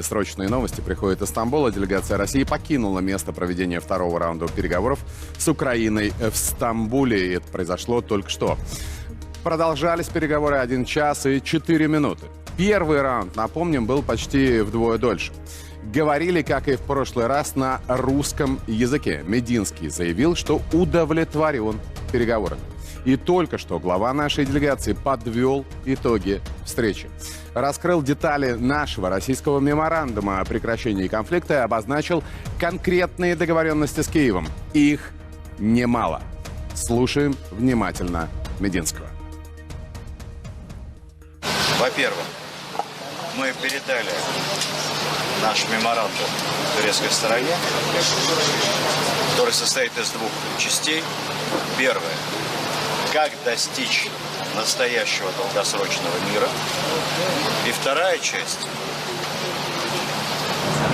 Срочные новости приходят из Стамбула. Делегация России покинула место проведения второго раунда переговоров с Украиной в Стамбуле. И это произошло только что. Продолжались переговоры 1 час и 4 минуты. Первый раунд, напомним, был почти вдвое дольше. Говорили, как и в прошлый раз, на русском языке. Мединский заявил, что удовлетворен переговорами. И только что глава нашей делегации подвел итоги встречи. Раскрыл детали нашего российского меморандума о прекращении конфликта и обозначил конкретные договоренности с Киевом. Их немало. Слушаем внимательно Мединского. Во-первых, мы передали наш меморандум турецкой стороне, который состоит из двух частей. Первое. Как достичь настоящего долгосрочного мира. И вторая часть.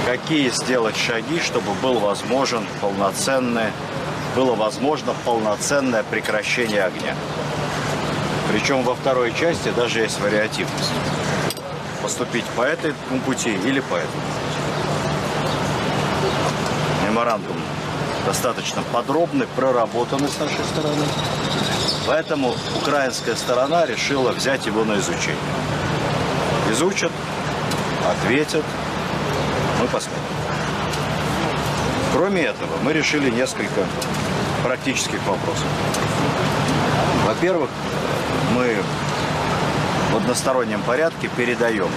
Какие сделать шаги, чтобы был возможен полноценное, было возможно полноценное прекращение огня. Причем во второй части даже есть вариативность. Поступить по этому пути или по этому. Меморандум достаточно подробный, проработанный с нашей стороны. Поэтому украинская сторона решила взять его на изучение. Изучат, ответят, мы посмотрим. Кроме этого, мы решили несколько практических вопросов. Во-первых, мы в одностороннем порядке передаем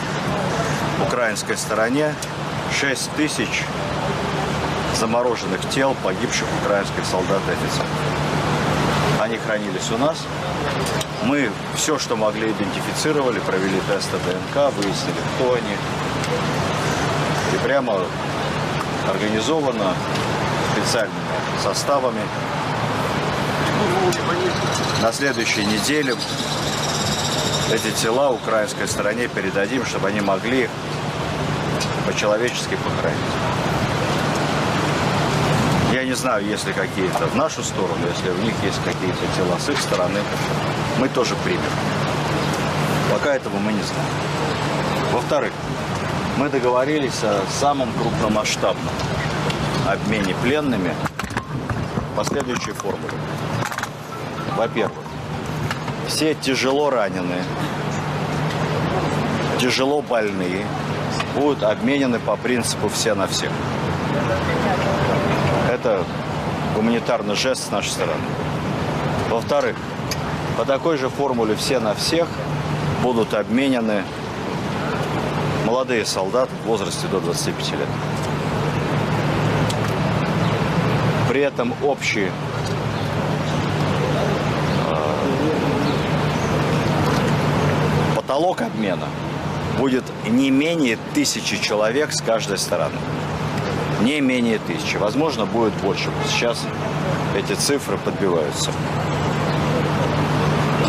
украинской стороне 6 тысяч замороженных тел погибших украинских солдат и офицеров. Они хранились у нас. Мы все, что могли, идентифицировали, провели тесты ДНК, выяснили, кто они. И прямо организованно специальными составами на следующей неделе эти тела украинской стороне передадим, чтобы они могли по-человечески похоронить. Не знаю, есть ли какие-то в нашу сторону, если у них есть какие-то тела с их стороны, мы тоже примем. Пока этого мы не знаем. Во-вторых, мы договорились о самом крупномасштабном обмене пленными по следующей формуле. Во-первых, все тяжело раненые, тяжело больные будут обменены по принципу «все на всех». Это гуманитарный жест с нашей стороны. Во-вторых, по такой же формуле «все на всех» будут обменены молодые солдаты в возрасте до 25 лет. При этом общий потолок обмена будет не менее тысячи человек с каждой стороны. Не менее тысячи. Возможно, будет больше. Сейчас эти цифры подбиваются.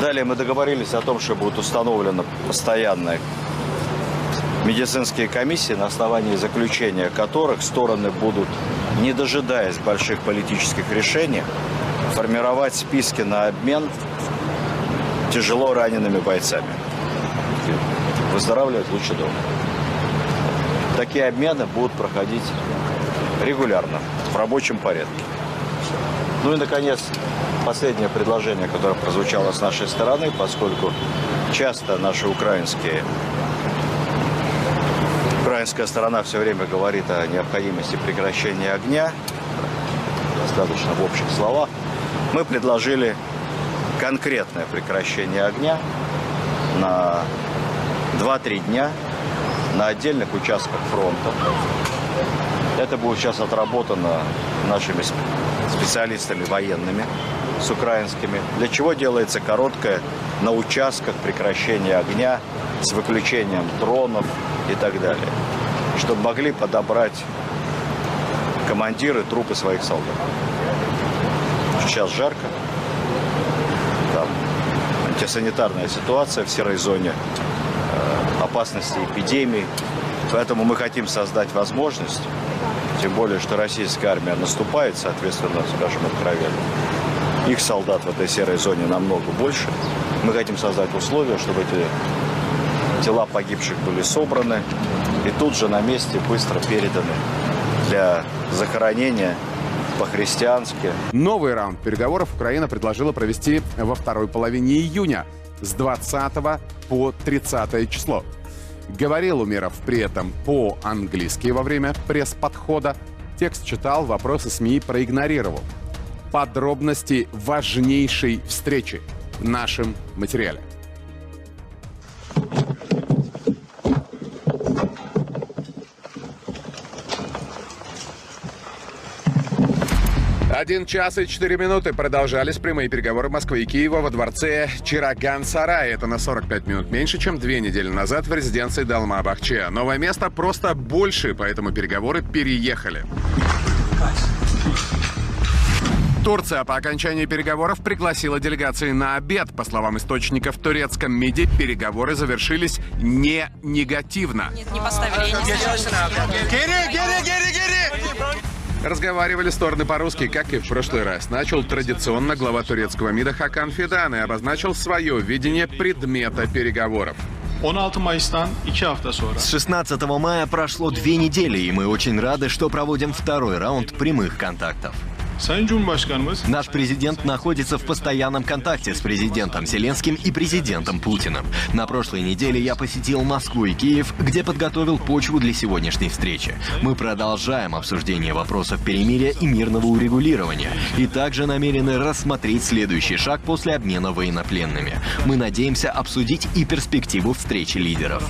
Далее мы договорились о том, что будут установлены постоянные медицинские комиссии, на основании заключения которых стороны будут, не дожидаясь больших политических решений, формировать списки на обмен тяжело ранеными бойцами. Выздоравливать лучше дома. Такие обмены будут проходить регулярно, в рабочем порядке. Ну и, наконец, последнее предложение, которое прозвучало с нашей стороны, поскольку часто наши украинские украинская сторона все время говорит о необходимости прекращения огня, достаточно в общих словах, мы предложили конкретное прекращение огня на 2-3 дня на отдельных участках фронта. Это будет сейчас отработано нашими специалистами военными с украинскими. Для чего делается короткое на участках прекращения огня с выключением дронов и так далее. Чтобы могли подобрать командиры трупы своих солдат. Сейчас жарко. Там антисанитарная ситуация в серой зоне опасности эпидемии. Поэтому мы хотим создать возможность, тем более, что российская армия наступает, соответственно, скажем откровенно. Их солдат в этой серой зоне намного больше. Мы хотим создать условия, чтобы эти Тела погибших были собраны и тут же на месте быстро переданы для захоронения по-христиански. Новый раунд переговоров Украина предложила провести во второй половине июня с 20 по 30 число. Говорил Умеров при этом по-английски во время пресс-подхода. Текст читал, вопросы СМИ проигнорировал. Подробности важнейшей встречи в нашем материале. Один час и четыре минуты продолжались прямые переговоры Москвы и Киева во дворце Чираган-Сарай. Это на 45 минут меньше, чем две недели назад в резиденции Далма-Бахче. Новое место просто больше, поэтому переговоры переехали. Турция по окончании переговоров пригласила делегации на обед. По словам источников в турецком МИДе, переговоры завершились не негативно. Нет, не поставили, я не. Разговаривали стороны по-русски, как и в прошлый раз. Начал традиционно глава турецкого МИДа Хакан Фидан и обозначил свое видение предмета переговоров. 16 Mayıs'tan 2 hafta sonra С 16 мая прошло две недели, и мы очень рады, что проводим второй раунд прямых контактов. Наш президент находится в постоянном контакте с президентом Зеленским и президентом Путиным. На прошлой неделе я посетил Москву и Киев, где подготовил почву для сегодняшней встречи. Мы продолжаем обсуждение вопросов перемирия и мирного урегулирования, и также намерены рассмотреть следующий шаг после обмена военнопленными. Мы надеемся обсудить и перспективу встречи лидеров.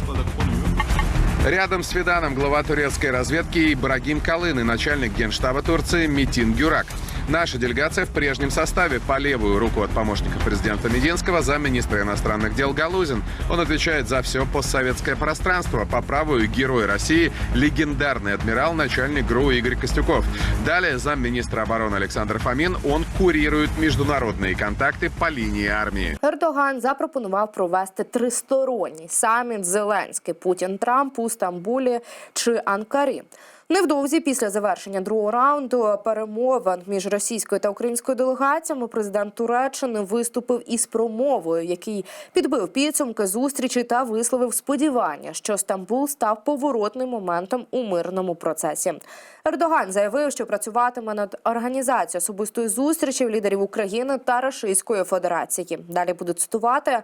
Рядом с Фиданом глава турецкой разведки Ибрагим Калыны, начальник генштаба Турции Митин Гюрак. Наша делегация в прежнем составе по левую руку от помощника президента Мединского замминистра иностранных дел Галузин. Он отвечает за все постсоветское пространство. По правую герой России, легендарный адмирал, начальник ГРУ Игорь Костюков. Далее замминистра обороны Александр Фомин. Он курирует международные контакты по линии армии. Ердоган запропонував провести тристоронній саміт Зеленський Путін Трамп у Стамбулі чи Анкарі. Невдовзі після завершення другого раунду перемовин між російською та українською делегаціями президент Туреччини виступив із промовою, який підбив підсумки зустрічі та висловив сподівання, що Стамбул став поворотним моментом у мирному процесі. Ердоган заявив, що працюватиме над організацією особистої зустрічі лідерів України та Російської Федерації. Далі буду цитувати.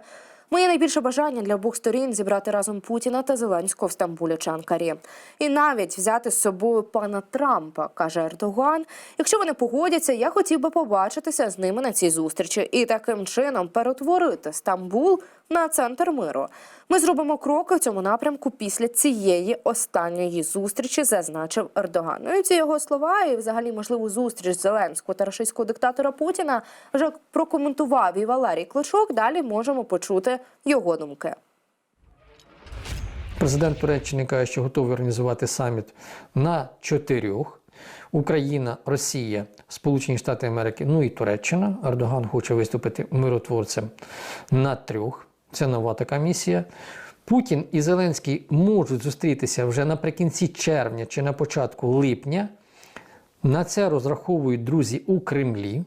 Моє найбільше бажання для обох сторін зібрати разом Путіна та Зеленського в Стамбулі чи Анкарі. І навіть взяти з собою пана Трампа, каже Ердоган. Якщо вони погодяться, я хотів би побачитися з ними на цій зустрічі і таким чином перетворити Стамбул на центр миру. Ми зробимо кроки в цьому напрямку після цієї останньої зустрічі, зазначив Ердоган. Ну і ці його слова, і взагалі можливу зустріч Зеленського та російського диктатора Путіна вже прокоментував і Валерій Кличок. Далі можемо почути його думки. Президент Туреччини каже, що готовий організувати саміт на чотирьох. Україна, Росія, Сполучені Штати Америки, ну і Туреччина. Ердоган хоче виступити миротворцем на трьох. Це нова така місія. Путін і Зеленський можуть зустрітися вже наприкінці червня чи на початку липня. На це розраховують друзі у Кремлі.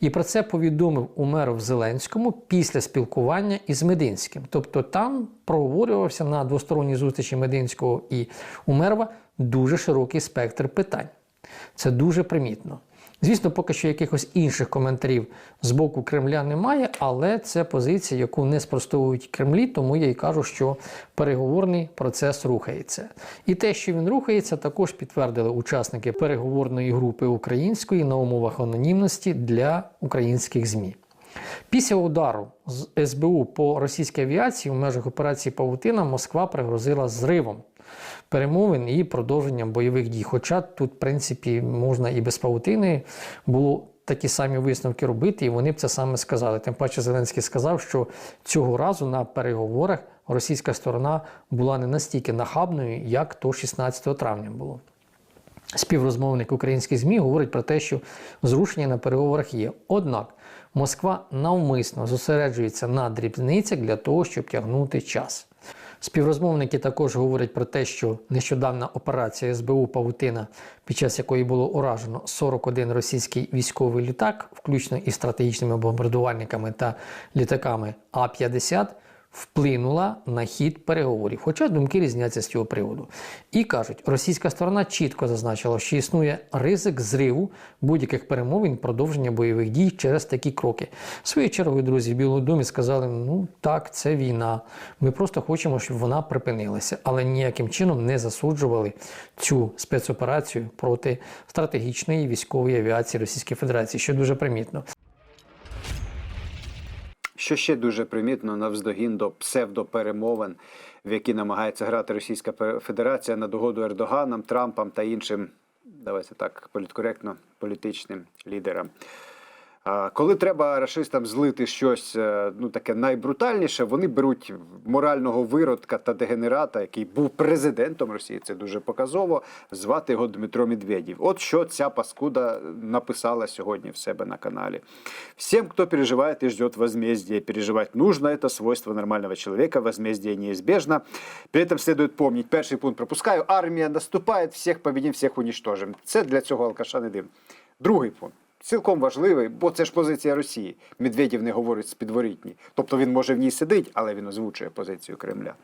І про це повідомив Умеров Зеленському після спілкування із Мединським. Тобто там проговорювався на двосторонній зустрічі Мединського і Умерова дуже широкий спектр питань. Це дуже примітно. Звісно, поки що якихось інших коментарів з боку Кремля немає, але це позиція, яку не спростовують Кремлі, тому я й кажу, що переговорний процес рухається. І те, що він рухається, також підтвердили учасники переговорної групи української на умовах анонімності для українських ЗМІ. Після удару з СБУ по російській авіації в межах операції Павутина Москва пригрозила зривом перемовин і продовженням бойових дій. Хоча тут, в принципі, можна і без павутини було такі самі висновки робити, і вони б це саме сказали. Тим паче Зеленський сказав, що цього разу на переговорах російська сторона була не настільки нахабною, як то 16 травня було. Співрозмовник українських ЗМІ говорить про те, що зрушення на переговорах є. Однак Москва навмисно зосереджується на дрібницях для того, щоб тягнути час. Співрозмовники також говорять про те, що нещодавна операція СБУ Павутина, під час якої було уражено 41 російський військовий літак, включно із стратегічними бомбардувальниками та літаками А-50, вплинула на хід переговорів, хоча думки різняться з цього приводу. І кажуть, російська сторона чітко зазначила, що існує ризик зриву будь-яких перемовин продовження бойових дій через такі кроки. Своєю чергою, друзі, в Білому домі сказали: ну так, це війна. Ми просто хочемо, щоб вона припинилася, але ніяким чином не засуджували цю спецоперацію проти стратегічної військової авіації Російської Федерації, що дуже примітно. Що ще дуже примітно навздогін до псевдоперемовин, в які намагається грати Російська Федерація на догоду Ердоганам, Трампам та іншим, давайте так, політкоректно політичним лідерам. Коли треба рашистам злити щось е, ну таке найбрутальніше, вони беруть морального виродка та дегенерата, який був президентом Росії. Це дуже показово. Звати його Дмитро Медведєв. От що ця паскуда написала сьогодні в себе на каналі. Всем, кто переживает и ждет возмездия, переживать нужно, это свойство нормального человека, возмездие неизбежно. При этом следует помнить, перший пункт пропускаю, армія наступає, всіх победим, всіх уничтожим. Це для цього алкаша не дим. Другий пункт. Цілком важливий, бо це ж позиція Росії. Медведєв не говорить з підворітні. Тобто він може в ній сидить, але він озвучує позицію Кремля.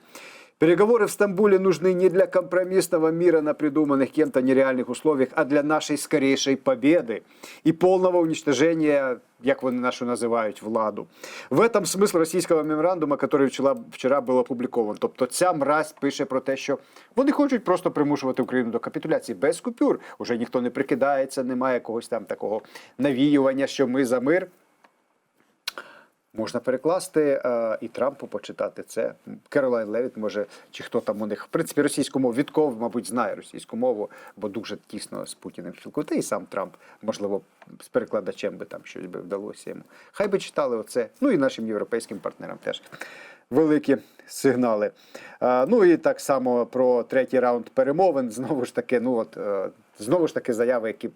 Переговоры в Стамбуле нужны не для компромиссного мира на придуманных кем-то нереальных условиях, а для нашей скорейшей победы и полного уничтожения, як вони нашу називають, владу. В этом смисл російського меморандума, який вчора, вчора був опублікован. Тобто ця мразь пише про те, що вони хочуть просто примушувати Україну до капітуляції без купюр. Уже ніхто не прикидається, немає якогось там такого навіювання, що ми за мир. Можна перекласти е, і Трампу почитати це. Керолайн Левіт може, чи хто там у них. В принципі, російську мову Вітков, мабуть, знає російську мову, бо дуже тісно з Путіним спілкується. І сам Трамп, можливо, з перекладачем би там щось би вдалося йому. Хай би читали оце. Ну і нашим європейським партнерам теж. Великі сигнали. Е, ну і так само про третій раунд перемовин. Знову ж таки, ну от е, знову ж таки заяви, які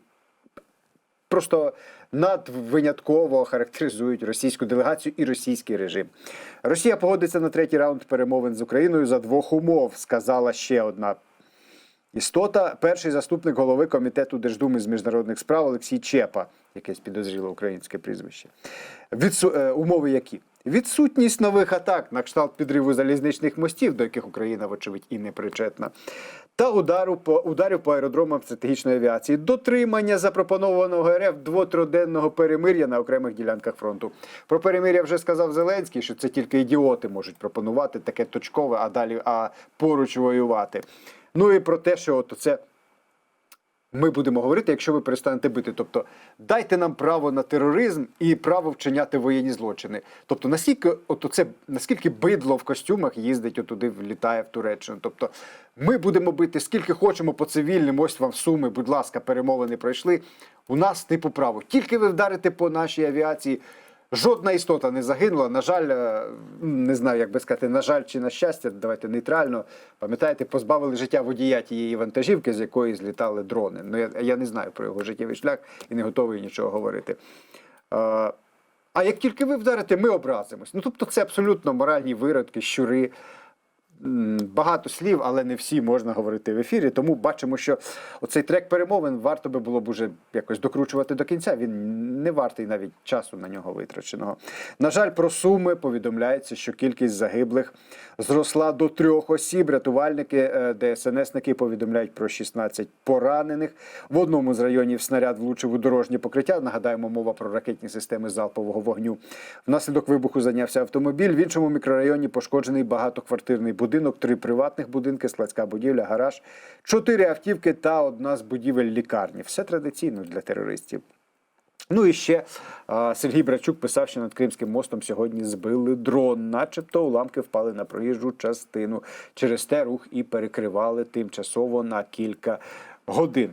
просто надвинятково характеризують російську делегацію і російський режим. Росія погодиться на третій раунд перемовин з Україною за двох умов, сказала ще одна. Істота, перший заступник голови комітету Держдуми з міжнародних справ Олексій Чепа, якесь підозріле українське прізвище. Відсу... е, умови які? Відсутність нових атак на кшталт підриву залізничних мостів, до яких Україна, вочевидь, і не причетна, та удару по ударів по аеродромам стратегічної авіації, дотримання запропонованого РФ двотроденного перемир'я на окремих ділянках фронту. Про перемир'я вже сказав Зеленський, що це тільки ідіоти можуть пропонувати таке точкове, а далі а поруч воювати. Ну і про те, що от це ми будемо говорити, якщо ви перестанете бити. Тобто дайте нам право на тероризм і право вчиняти воєнні злочини. Тобто, наскільки от це наскільки бидло в костюмах їздить отуди, влітає в Туреччину. Тобто, ми будемо бити скільки хочемо по цивільним. Ось вам суми, будь ласка, перемовини пройшли. У нас типу право. Тільки ви вдарите по нашій авіації. Жодна істота не загинула. На жаль, е, не знаю, як би сказати, на жаль чи на щастя, давайте нейтрально. Пам'ятаєте, позбавили життя водія тієї вантажівки, з якої злітали дрони. Ну я, я не знаю про його життєвий шлях і не готовий нічого говорити. А, а як тільки ви вдарите, ми образимось. Ну тобто, це абсолютно моральні виродки, щури. Багато слів, але не всі можна говорити в ефірі. Тому бачимо, що оцей трек перемовин варто би було б уже якось докручувати до кінця. Він не вартий навіть часу на нього витраченого. На жаль, про суми повідомляється, що кількість загиблих зросла до трьох осіб. Рятувальники е, ДСНСники повідомляють про 16 поранених. В одному з районів снаряд влучив у дорожнє покриття. Нагадаємо, мова про ракетні системи залпового вогню. Внаслідок вибуху зайнявся автомобіль. В іншому мікрорайоні пошкоджений багатоквартирний будинок, три приватних будинки, складська будівля, гараж, чотири автівки та одна з будівель лікарні. Все традиційно для терористів. Ну і ще Сергій Брачук писав, що над Кримським мостом сьогодні збили дрон, начебто уламки впали на проїжджу частину. Через те рух і перекривали тимчасово на кілька годин.